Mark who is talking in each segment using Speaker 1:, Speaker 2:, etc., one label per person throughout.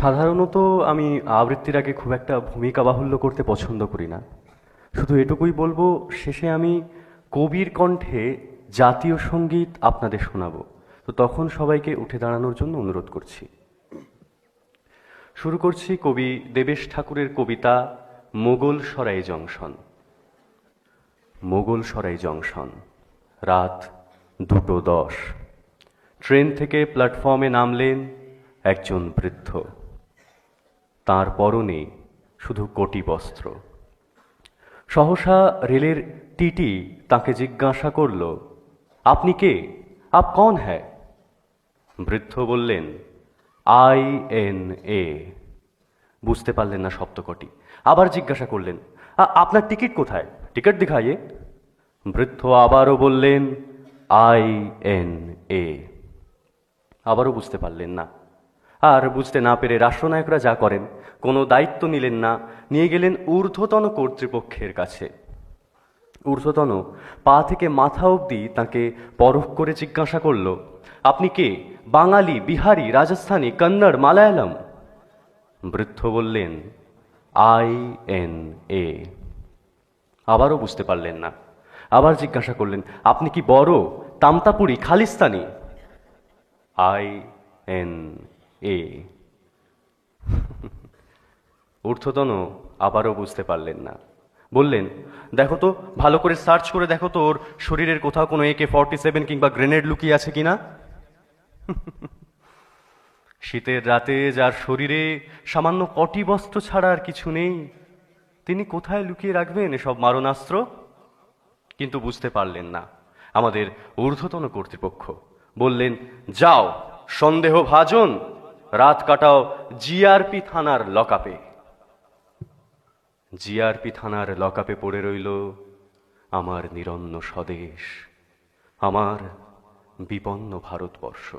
Speaker 1: সাধারণত আমি আবৃত্তির আগে খুব একটা ভূমিকা বাহুল্য করতে পছন্দ করি না। শুধু এটুকুই বলব, শেষে আমি কবির কণ্ঠে জাতীয় সংগীত আপনাদের শোনাবো। তো তখন সবাইকে উঠে দাঁড়ানোর জন্য অনুরোধ করছি। শুরু করছি কবি দেবেশ ঠাকুরের কবিতা, মোগল সরাই জংশন। মোগল সরাই জংশন, রাত দুটো দশ। ট্রেন থেকে প্ল্যাটফর্মে নামলেন একজন বৃদ্ধ। তার পরনে শুধু কোটি বস্ত্র। সহসা রেলের টিটি তাকে জিজ্ঞাসা করল, আপনি কে? আপ কন হ্যায়? বৃদ্ধ বললেন, আই এন এ। বুঝতে পারলেন না সপ্তকটি আবার জিজ্ঞাসা করলেন আপনার টিকিট কোথায়? টিকিট দিখাইয়ে বৃদ্ধ আবারও বললেন, আই এন এ। আবারও বুঝতে পারলেন না। আর বুঝতে না পেরে রাষ্ট্রনায়করা যা করেন, কোনো দায়িত্ব নিলেন না, নিয়ে গেলেন ঊর্ধ্বতন কর্তৃপক্ষের কাছে। ঊর্ধ্বতন, পা থেকে মাথা অবধি তাকে পরখ করে জিজ্ঞাসা করল, আপনি কে? বাঙালি, বিহারি, রাজস্থানী, কন্নড়, মালায়ালাম? বৃদ্ধ বললেন, আই এন এ। আবারও বুঝতে পারলেন না। আবার জিজ্ঞাসা করলেন, আপনি কি বড়, তামতাপুরি, খালিস্তানি? I N A. ঊর্ধ্বতন আবারও বুঝতে পারলেন না। বললেন, দেখো তো, ভালো করে সার্চ করে দেখো তো, ওর শরীরের কোথাও কোনো একে ফর্টি সেভেন কিংবা গ্রেনেড লুকিয়ে আছে কিনা? শীতের রাতে যার শরীরে সামান্য কটি বস্ত্র ছাড়া আর কিছু নেই, তিনি কোথায় লুকিয়ে রাখবেন এসব মারণাস্ত্র? কিন্তু বুঝতে পারলেন না, আমাদের ঊর্ধ্বতন কর্তৃপক্ষ। বললেন, যাও সন্দেহ ভাজন রাত কাটাও জিআরপি থানার লকআপে জিআরপি থানার লকআপে পড়ে রইল আমার নিরন্ন স্বদেশ, আমার বিপন্ন ভারতবর্ষ।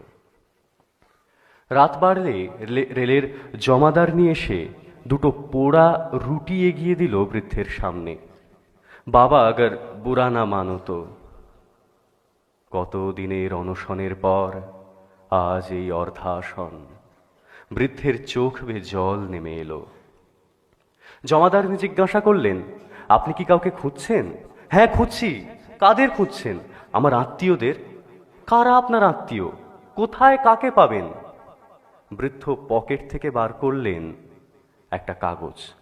Speaker 1: রাত বাড়লে রেলে- রেলের জমাদার নিয়ে এসে দুটো পোড়া রুটি এগিয়ে দিল বৃদ্ধের সামনে। বাবা আগর বুড়া না মানত। তো কত দিনের অনশনের পর আজ এই অর্ধাসন। বৃদ্ধের চোখ বেয়ে জল নেমে এলো। জমাদারনি জিজ্ঞাসা করলেন, আপনি কি কাউকে খুঁজছেন? হ্যাঁ খুঁজছি। কাদের খুঁজছেন? আমার আত্মীয়দের। কারা আপনার আত্মীয়? কোথায় কাকে পাবেন? বৃদ্ধ পকেট থেকে বার করলেন একটা কাগজ।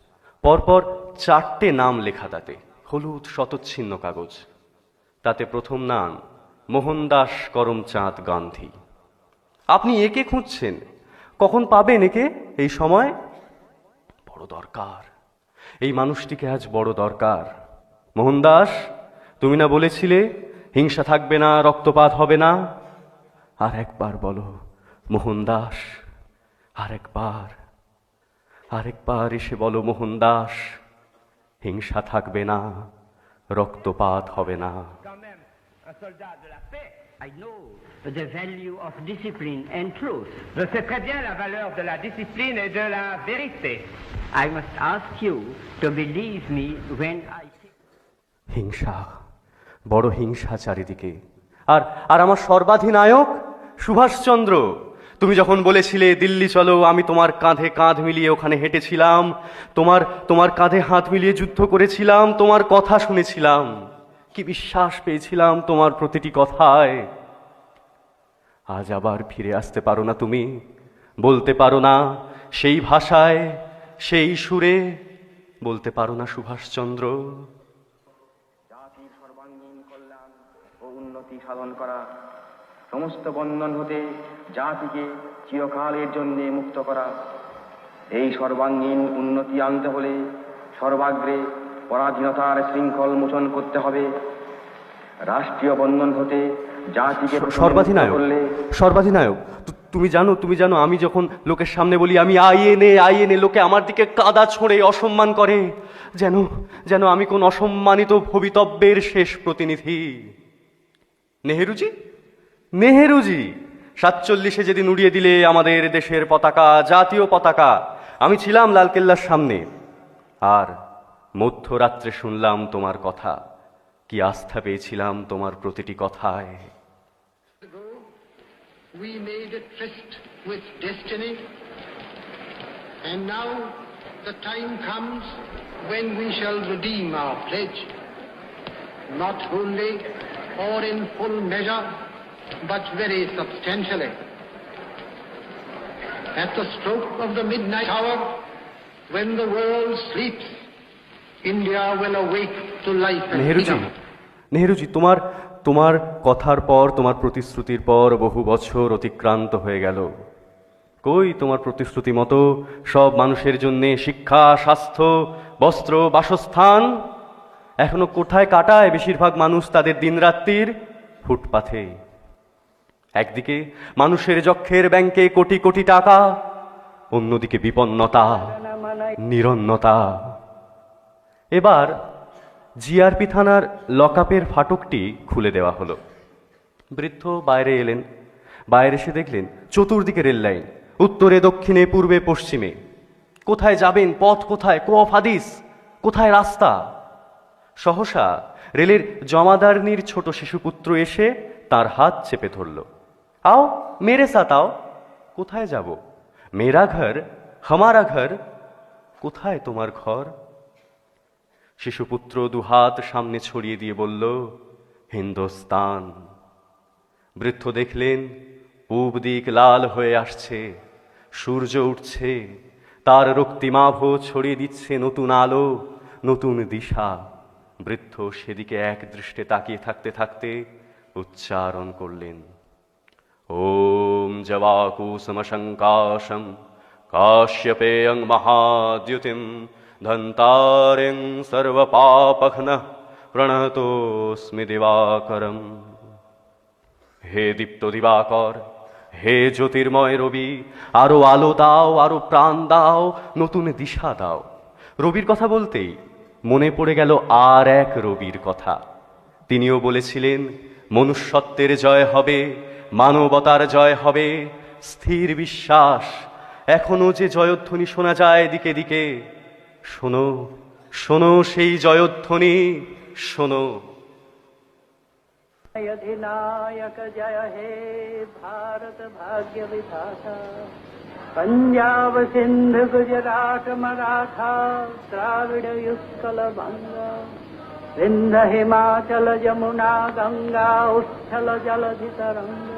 Speaker 1: পরপর চারটে নাম লেখা তাতে, হলুদ শতচ্ছিন্ন কাগজ। তাতে প্রথম নাম, মোহনদাস করমচাঁদ গান্ধী। আপনি একে খুঁজছেন? কখন পাবেন একে এই সময়? বড় দরকার। এই মানুষটিকে আজ বড় দরকার। মোহনদাস, তুমি না বলেছিলে হিংসা থাকবে না, রক্তপাত হবে না? আর একবার বলো, মোহনদাস, আর আরেকবার আরেকবার এসে বলো, মোহনদাস, হিংসা থাকবে না, রক্তপাত হবে না।
Speaker 2: I know the value of discipline and truth. Je sais très bien la valeur de la discipline et de la vérité. I must ask you to believe me when I
Speaker 1: হিংসা বড় হিংসা চারিদিকে আর আর আমার সর্বাধিনায়ক সুভাষচন্দ্র তুমি যখন বলেছিলে দিল্লি চলো আমি তোমার কাঁধে কাঁধ মিলিয়ে ওখানে হেঁটেছিলাম তোমার তোমার কাঁধে হাত মিলিয়ে যুদ্ধ করেছিলাম তোমার কথা শুনেছিলাম কি বিশ্বাস পেয়েছিলাম তোমার প্রতিটি কথায়? আজ আবার ফিরে আসতে পারো না তুমি, বলতে পারো না সেই ভাষায়, সেই সুরে, বলতে পারো না সুভাষচন্দ্র।
Speaker 3: জাতির সর্বাঙ্গীন কল্যাণ ও উন্নতি সাধন করা, সমস্ত বন্ধন হতে জাতিকে চিরকালের জন্যে মুক্ত করা, এই সর্বাঙ্গীন উন্নতি আনতে হলে সর্বাগ্রে পরাধীনতার শৃঙ্খল মোচন করতে হবে। রাষ্ট্রীয় বন্ধন হতে জাতিকে
Speaker 1: সর্বাধিনায়ক সর্বাধিনায়ক তুমি জানো তুমি জানো আমি যখন লোকের সামনে বলি আমি আইএনএ আইএনএ লোকে আমার দিকে কাদা ছোঁড়ে অসম্মান করে। যেন যেন আমি কোন অসম্মানিত ভবিতব্যের শেষ প্রতিনিধি। নেহেরুজি? নেহেরুজি সাতচল্লিশে যেদিন উড়িয়ে দিলে আমাদের দেশের পতাকা জাতীয় পতাকা আমি ছিলাম লালকেল্লার সামনে। আর মধ্যরাত্রে শুনলাম তোমার কথা কি আস্থা পেয়েছিলাম তোমার প্রতিটি কথায়
Speaker 4: we made a with And now the time comes when we shall not or in full measure, but very. At the stroke of the midnight hour, when the world sleeps,
Speaker 1: নেহেরুজি তোমার তোমার কথার পর তোমার প্রতিশ্রুতির পর বহু বছর অতিক্রান্ত হয়ে গেল। কই তোমার প্রতিশ্রুতি মতো? সব মানুষের জন্য শিক্ষা স্বাস্থ্য বস্ত্র বাসস্থান। এখনও কোথায় কাটায় বেশিরভাগ মানুষ তাদের দিনরাত্রির ফুটপাথে? একদিকে মানুষের যক্ষের ব্যাংকে কোটি কোটি টাকা অন্যদিকে বিপন্নতা নিরন্নতা। এবার জিআরপি থানার লকআপের ফাটকটি খুলে দেওয়া হলো। বৃদ্ধ বাইরে এলেন। বাইরে এসে দেখলেন চতুর্দিকে রেল লাইন, উত্তরে, দক্ষিণে, পূর্বে, পশ্চিমে। কোথায় যাবেন, পথ কোথায় কোয়ফ হাদিস, কোথায় রাস্তা? সহসা রেলের জমাদারনির ছোট শিশুপুত্র এসে তার হাত চেপে ধরল। আও, মেরে সাথ আও কোথায় যাব? মেরা ঘর, হামারা ঘর, কোথায় তোমার ঘর? শিশুপুত্র দুহাত সামনে ছড়িয়ে দিয়ে বলল, হিন্দুস্তান। বৃদ্ধ দেখলেন, পূব দিক লাল হয়ে আসছে, সূর্য উঠছে, তার রক্তিমাভ ছড়িয়ে দিচ্ছে নতুন আলো, নতুন দিশা। বৃদ্ধ সেদিকে এক দৃষ্টে তাকিয়ে থাকতে থাকতে উচ্চারণ করলেন, ওম জবাকুসমশঙ্কাশম কাশ্যপেয়ং মহাদ্যুতিম धन्तारिं सर्वपापघ्नः प्रणतोऽस्मि दिवाकरम् হে দীপ্ত দিবাকর হে জ্যোতির্ময় রবি আরো আলো দাও আরো প্রাণ দাও নতুন দিশা দাও রবির কথা বলতেই মনে পড়ে গেল আর এক রবির কথা তিনিও বলেছিলেন মনুষ্যত্বের জয় হবে মানবতার জয় হবে স্থির বিশ্বাস এখনো যে জয়ধ্বনি শোনা যায় দিকে দিকে শোনো শোনো সেই জয়ধ্বনি শোনো
Speaker 5: अधिनायक जय हे भारत भाग्य विधाता पंजाब सिंध गुजरात मराठा द्राविड युत्कल बंग विंध हिमाचल जमुना गंगा उच्छल जलधि तरंग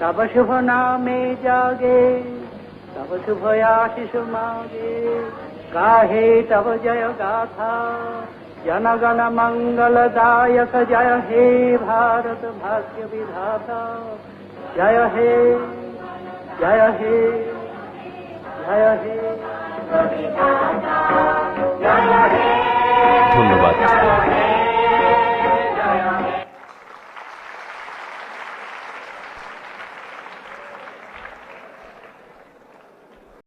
Speaker 5: तब शुभ नामे जागे तब शुभ आशीष मागे गाहे तब जय गाथा? जनगण मंगलदायक जय हे भारत भाग्य विधाता जय हे जय हे